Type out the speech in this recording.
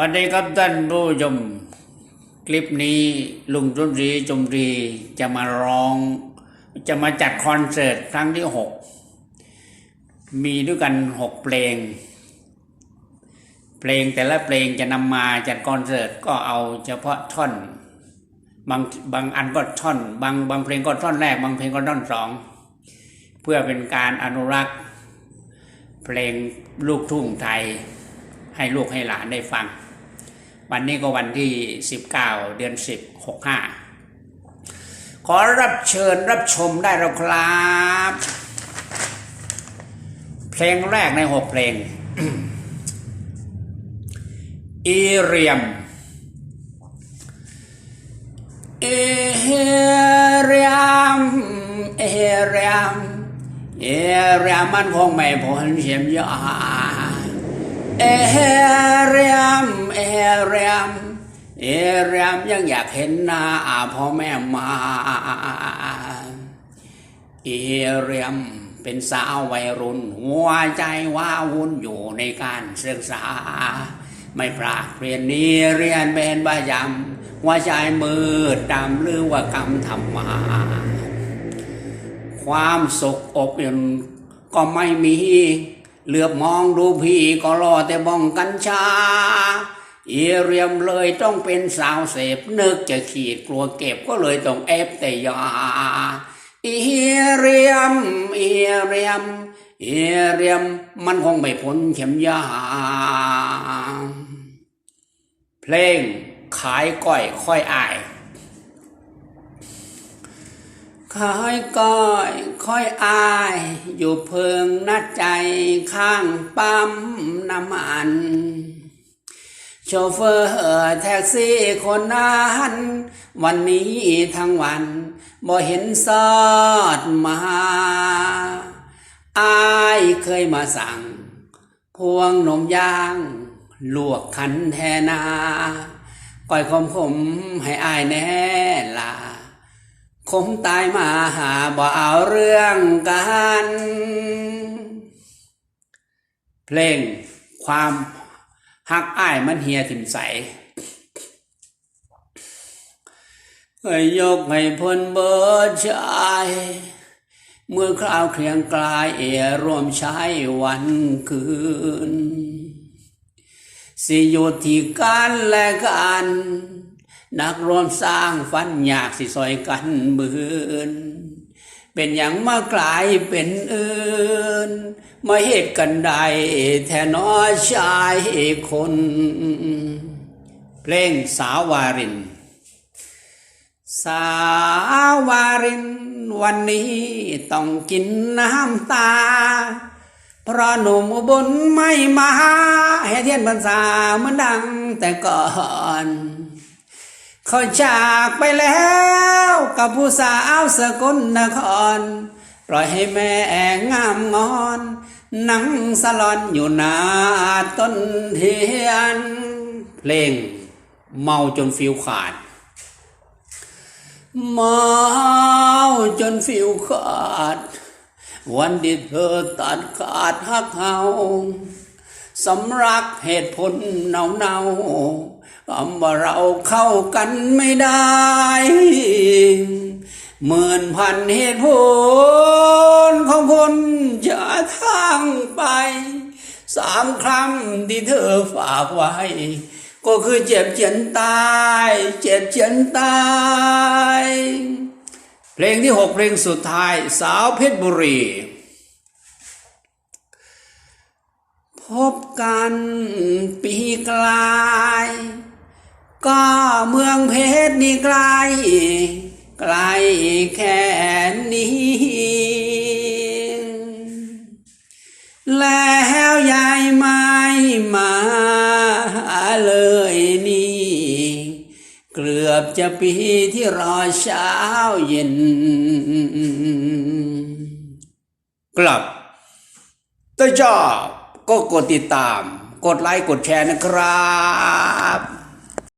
วันนี้ครับท่านผู้ชมคลิปนี้ลุงดนรีจมรีจะมาร้อง จะมาจัดคอนเสิร์ตครั้งที่หกมีด้วยกันหกเพลง เพลงแต่ละเพลงจะนำมาจัดคอนเสิร์ตก็เอาเฉพาะท่อน บางบางอันก็ท่อน บางบางเพลงก็ท่อนแรก บางเพลงก็ท่อนสองเพื่อเป็นการอนุรักษ์ เพลงลูกทุ่งไทยให้ลูกให้หลานได้ฟัง วันนี้ก็วันที่ 19 เดือน 10 65 ขอรับเชิญรับชมได้แล้วครับ เพลงแรกใน6เพลง อีเรียมเอเรียมเอเรียมเอเรียมมันคงไม่พ้นเสียมยา เอเรียมเอเรียมเอเรียมยังอยากเห็นหน้าพ่อแม่มาเอเรียมเป็นสาววัยรุ่น หัวใจว้าวุ่นอยู่ในการศึกษา ไม่พลาดเรียนนี้เรียนเป็นประจำหัวใจมืดดำหรือว่ากรรมทำมา ความสุขอบอุ่นก็ไม่มี เหลือบมองดูพี่ก็รอแต่บ้องกัญชา เอเรียมเลยต้องเป็นสาวเสพนึกจะขีดกลัวเก็บก็เลยต้องเอฟแต่ยาเอเรียมเอเรียมเอเรียมมันคงไม่พ้นเข็มยาเพลงขายก้อยค่อยอาย คอยก้อยค่อยอาย อยู่เพิงนัดใจข้างปั๊มน้ำมัน โชเฟอร์แท็กซี่คนนั้นวันนี้ทั้งวันบ่เห็นสอดมาอายเคยมาสั่ง พวงนมย่าง ลวกขันแทนาก้อยขมขมให้อายแน่ลา คงตายมาหาบ่เอาเรื่องกัน เพลงความหักอ้ายมันเฮียถิ่มใสให้ยกให้พ้นเบิดใจเมื่อคราวเคลียงกลายเอร่วมใช้วันคืน สิอยู่ที่กันและกัน นักรวมสร้างฝันอยากสิซอยกันบืนเป็นอย่างมากลายเป็นอื่น มาเหตุกันใดแทนน้อชายคน เพลงสาววาริน สาววาริน วันนี้ต้องกินน้ำตา เพราะหนุ่มอุบลไม่มาให้เทียนพรรษาเหมือนดังแต่ก่อน เขาจากไปแล้วกับผู้สาวสกลนคร ปล่อยให้แม่งามงอนนั่งสลอนอยู่หน้าต้นเทียน เพลงเมาจนฟิวขาด เมาจนฟิวขาด วันที่เธอตัดขาดหักเฮา สำรักเหตุผลเนาเนาคำว่าเราเข้ากันไม่ได้หมื่นพันเหตุผลของคนจะทางไป สามครั้งที่เธอฝากไว้ ก็คือเจ็บเจียนตาย เจ็บเจียนตาย เพลงที่หกเพลงสุดท้าย สาวเพชรบุรี พบกันปีกลาย ก็เมืองเพชรนี่ไกล ไกลแค่นี้ แล้วยายไม่มาเลยนี่ เกือบจะปีที่รอเช้าเย็น กลับถ้าชอ ก็กดติดตาม กดไลค์กดแชร์นะครับ